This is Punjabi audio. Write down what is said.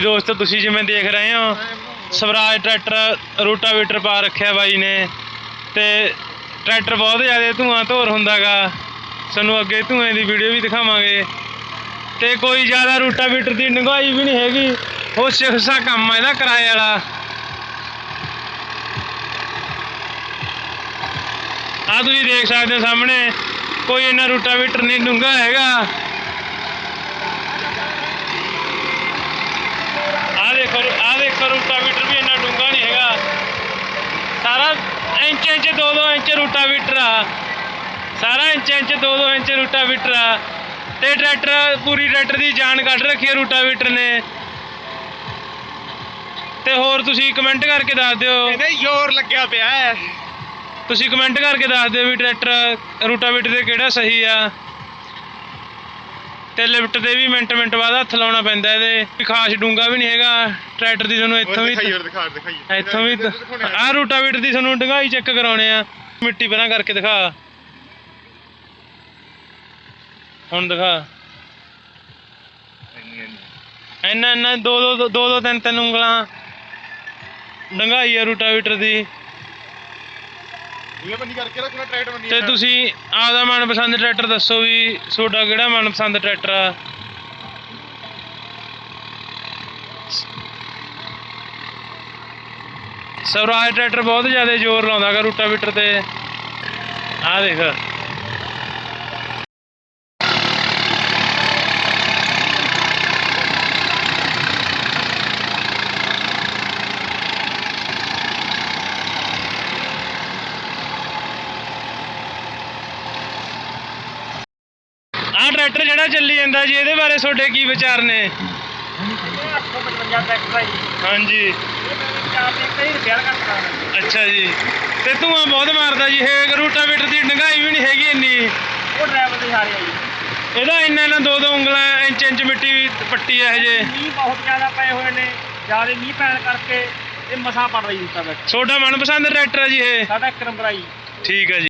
ਜੀ ਦੋਸਤੋ, ਤੁਸੀਂ ਜਿਵੇਂ ਦੇਖ ਰਹੇ ਹੋ, ਸਵਰਾਜ ਟਰੈਕਟਰ ਰੂਟਾਵੀਟਰ ਪਾ ਰੱਖਿਆ ਬਾਈ ਨੇ ਤੇ ਟਰੈਕਟਰ ਬਹੁਤ ਜ਼ਿਆਦਾ ਧੂਆਂ ਧੋਰ ਹੁੰਦਾਗਾ। ਸਾਨੂੰ ਅੱਗੇ ਧੂਏ ਦੀ ਵੀਡੀਓ ਵੀ ਦਿਖਾਵਾਂਗੇ। ਤੇ ਕੋਈ ਜ਼ਿਆਦਾ ਰੂਟਾਵੀਟਰ ਦੀ ਡੰਗਾਈ ਵੀ ਨਹੀਂ ਹੈਗੀ, ਉਹ ਸਿਖਸਾ ਕੰਮ ਆ ਇਹਦਾ ਕਿਰਾਏ ਵਾਲਾ। ਆ ਤੁਸੀਂ ਦੇਖ ਸਕਦੇ ਹੋ ਸਾਹਮਣੇ, ਕੋਈ ਇਹਨਾਂ ਰੂਟਾਵੀਟਰ ਨਹੀਂ, ਡੂੰਘਾ ਹੈਗਾ। ਦੇਖੋ ਆ ਦੇਖੋ ਰੂਟਾਵੀਟਰ ਵੀ ਇੰਨਾ ਡੂੰਘਾ ਨਹੀਂ ਹੈਗਾ। ਸਾਰਾ ਇੰਚ ਇੰਚ 2-2 ਇੰਚ ਰੂਟਾਵੀਟਰ ਆ। ਸਾਰਾ ਇੰਚ ਇੰਚ 2-2 ਇੰਚ ਰੂਟਾਵੀਟਰ ਆ। ਤੇ ਟਰੈਕਟਰ ਪੂਰੀ ਟਰੈਕਟਰ ਦੀ ਜਾਨ ਕੱਢ ਰੱਖੀ ਹੈ ਰੂਟਾਵੀਟਰ ਨੇ। ਤੇ ਹੋਰ ਤੁਸੀਂ ਕਮੈਂਟ ਕਰਕੇ ਦੱਸ ਦਿਓ। ਇਹਦੇ ਜ਼ੋਰ ਲੱਗਿਆ ਪਿਆ ਹੈ। ਤੁਸੀਂ ਕਮੈਂਟ ਕਰਕੇ ਦੱਸ ਦਿਓ ਵੀ ਟਰੈਕਟਰ ਰੂਟਾਵੀਟਰ ਦੇ ਕਿਹੜਾ ਸਹੀ ਆ। ਤੇ ਲਿਫਟ ਤੇ ਵੀ ਮਿੰਟ ਮਿੰਟ ਬਾਅਦ ਹੱਥ ਲਾਉਣਾ ਪੈਂਦਾ ਇਹਦੇ। ਵੀ ਖਾਸ ਡੂੰਗਾ ਵੀ ਨਹੀਂ ਹੈਗਾ। ਟਰੈਕਟਰ ਦੀ ਤੁਹਾਨੂੰ ਇੱਥੋਂ ਵੀ ਦਿਖਾਈ ਹੋਰ ਦਿਖਾ ਦਿਖਾਈ। ਇੱਥੋਂ ਵੀ ਆਹ ਰੂਟਾਵੀਟਰ ਦੀ ਤੁਹਾਨੂੰ ਡੰਗਾਈ ਚੈੱਕ ਕਰਾਉਣੇ ਆ। ਮਿੱਟੀ ਪਰਾਂ ਕਰਕੇ ਦਿਖਾ। ਹੁਣ ਦਿਖਾ। ਇੰਨਾ ਇੰਨਾ ਦੋ ਦੋ ਦੋ ਦੋ ਤਿੰਨ ਤਿੰਨ ਉਂਗਲਾਂ। ਡੰਗਾਈ ਆ ਰੂਟਾਵੀਟਰ ਦੀ। ਇਹ ਬੰਦੀ ਕਰਕੇ ਰੱਖਣਾ ਟਰੈਕਟਰ ਬੰਦੀ ਤੇ ਤੁਸੀਂ ਆਪਦਾ ਮਨਪਸੰਦ ਟਰੈਕਟਰ ਦੱਸੋ ਵੀ ਤੁਹਾਡਾ ਕਿਹੜਾ ਮਨਪਸੰਦ ਟਰੈਕਟਰ ਆ? ਸਵਰਾਜ ਟਰੈਕਟਰ ਬਹੁਤ ਜ਼ਿਆਦਾ ਜ਼ੋਰ ਲਾਉਂਦਾਗਾ ਰੂਟਾਵੀਟਰ ਤੇ। ਆਹ ਦੇਖ। ਆਹ ਟਰੈਕਟਰ ਜਿਹੜਾ ਚੱਲੀ ਜਾਂਦਾ ਜੀ ਇਹਦੇ ਬਾਰੇ ਤੁਹਾਡੇ ਕੀ ਵਿਚਾਰ ਨੇ? 855 ਟਰੈਕਟਰ ਹੈ ਜੀ ਹਾਂਜੀ। ਅੱਛਾ ਜੀ। ਤੇ ਧੂਆਂ ਬਹੁਤ ਮਾਰਦਾ ਜੀ ਇਹ ਰੂਟਾਵੀਟਰ ਦੀ ਡੰਗਾਈ ਵੀ ਨਹੀਂ ਹੈਗੀ ਇੰਨੀ। ਉਹ ਡਰਾਈਵਰ ਦੀ ਹਾਰੀ ਹੈ ਜੀ ਇਹਦਾ ਇੰਨਾ ਇੰਨਾ ਦੋ ਦੋ ਉਂਗਲਾਂ ਇੰਚ ਇੰਚ ਮਿੱਟੀ ਵੀ ਪੱਟੀ ਹੈ ਹਜੇ ਮੀਂਹ ਬਹੁਤ ਜ਼ਿਆਦਾ ਪਏ ਹੋਏ ਨੇ ਜ਼ਿਆਦਾ ਮੀਂਹ ਪੈਣ ਕਰਕੇ ਇਹ। ਮਸਾਂ ਪੜ ਰਹੀ ਦਿੱਤਾ ਵਿੱਚ ਤੁਹਾਡਾ ਮਨਪਸੰਦ ਟਰੈਕਟਰ ਹੈ ਜੀ ਇਹ? ਸਾਡਾ ਇੱਕ ਨੰਬਰ ਠੀਕ ਹੈ ਜੀ।